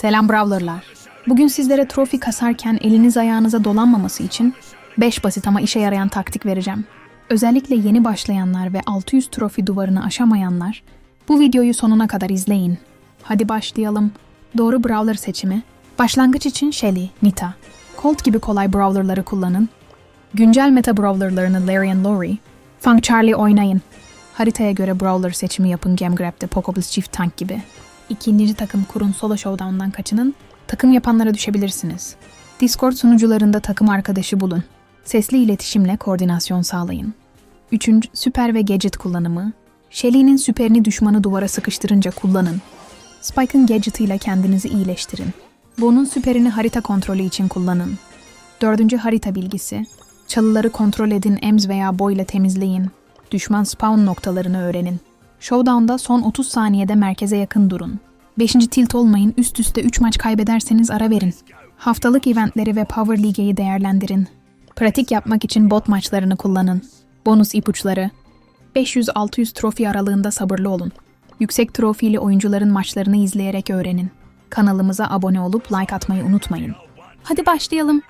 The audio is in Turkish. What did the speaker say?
Selam Brawler'lar. Bugün sizlere trofi kasarken eliniz ayağınıza dolanmaması için 5 basit ama işe yarayan taktik vereceğim. Özellikle yeni başlayanlar ve 600 trofi duvarını aşamayanlar bu videoyu sonuna kadar izleyin. Hadi başlayalım. Doğru Brawler seçimi. Başlangıç için Shelly, Nita. Colt gibi kolay Brawler'ları kullanın. Güncel meta Brawler'larını Larry and Lori. Funk Charlie oynayın. Haritaya göre Brawler seçimi yapın Gem Grab'de Pokeballs Çift Tank gibi. İkinci takım kurun solo showdown'dan kaçının. Takım yapanlara düşebilirsiniz. Discord sunucularında takım arkadaşı bulun. Sesli iletişimle koordinasyon sağlayın. Üçüncü, süper ve gadget kullanımı. Shelly'nin süperini düşmanı duvara sıkıştırınca kullanın. Spike'ın gadget'ıyla kendinizi iyileştirin. Bo'nun süperini harita kontrolü için kullanın. Dördüncü harita bilgisi. Çalıları kontrol edin, ems veya Bo ile temizleyin. Düşman spawn noktalarını öğrenin. Showdown'da son 30 saniyede merkeze yakın durun. 5. tilt olmayın, üst üste 3 maç kaybederseniz ara verin. Haftalık eventleri ve Power League'yi değerlendirin. Pratik yapmak için bot maçlarını kullanın. Bonus ipuçları. 500-600 trofi aralığında sabırlı olun. Yüksek trofili oyuncuların maçlarını izleyerek öğrenin. Kanalımıza abone olup like atmayı unutmayın. Hadi başlayalım.